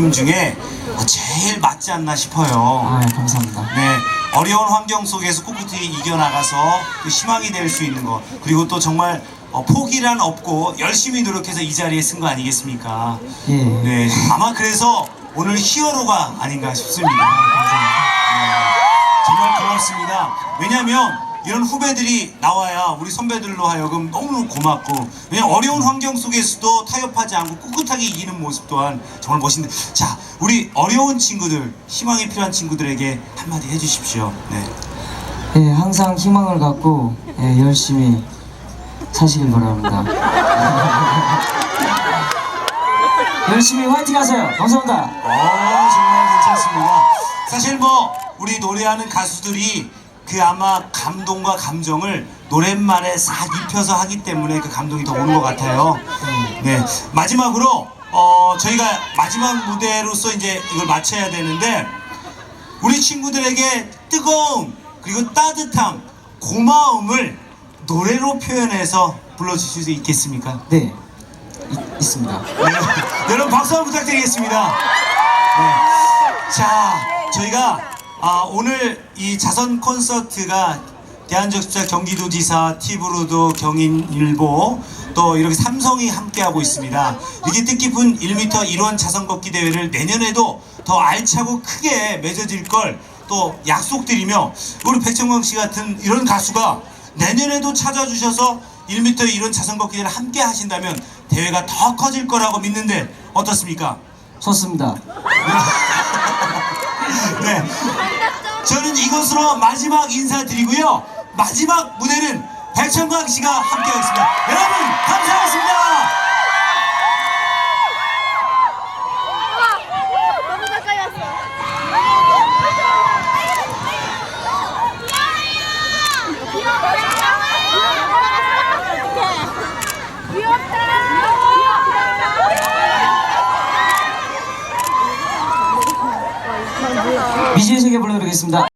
님 중에 제일 맞지 않나 싶어요. 아, 예, 감사합니다. 네, 어려운 환경 속에서 꿋꿋이 이겨나가서 그 희망이 될 수 있는 것 그리고 또 정말 어, 포기란 없고 열심히 노력해서 이 자리에 쓴 거 아니겠습니까? 예. 네, 아마 그래서 오늘 히어로가 아닌가 싶습니다. 네, 정말 고맙습니다. 왜냐하면 이런 후배들이 나와야 우리 선배들로 하여금 너무 고맙고 왜냐면 어려운 환경 속에서도 타협하지 않고 꿋꿋하게 이기는 모습 또한 정말 멋있는데 자 우리 어려운 친구들 희망이 필요한 친구들에게 한마디 해주십시오. 네. 예, 항상 희망을 갖고 예, 열심히 사시길 바랍니다. 열심히 화이팅 하세요. 감사합니다. 어 정말 괜찮습니다. 사실 뭐 우리 노래하는 가수들이 그 아마 감동과 감정을 노랫말에 싹 입혀서 하기 때문에 그 감동이 더 오는 것 같아요. 네 마지막으로 어 저희가 마지막 무대로서 이제 이걸 마쳐야 되는데 우리 친구들에게 뜨거움 그리고 따뜻함 고마움을 노래로 표현해서 불러주실 수 있겠습니까? 네, 이- 있습니다. 네, 여러분 박수 한번 부탁드리겠습니다. 네. 자, 저희가 아, 오늘 이 자선 콘서트가 대한적십자 경기도지사, 티브로드, 경인일보 또 이렇게 삼성이 함께하고 있습니다. 이게 뜻깊은 1m 1원 자선 걷기 대회를 내년에도 더 알차고 크게 맺어질 걸 또 약속드리며 우리 백천광 씨 같은 이런 가수가 내년에도 찾아주셔서 1m 1원 자선 걷기 대회를 함께 하신다면 대회가 더 커질 거라고 믿는데 어떻습니까? 좋습니다. 네. 저는 이것으로 마지막 인사드리고요. 마지막 무대는 백천광 씨가 함께하겠습니다. 여러분 감사합니다. 너무 가까이 왔어. 미지의 세계 불러드리겠습니다.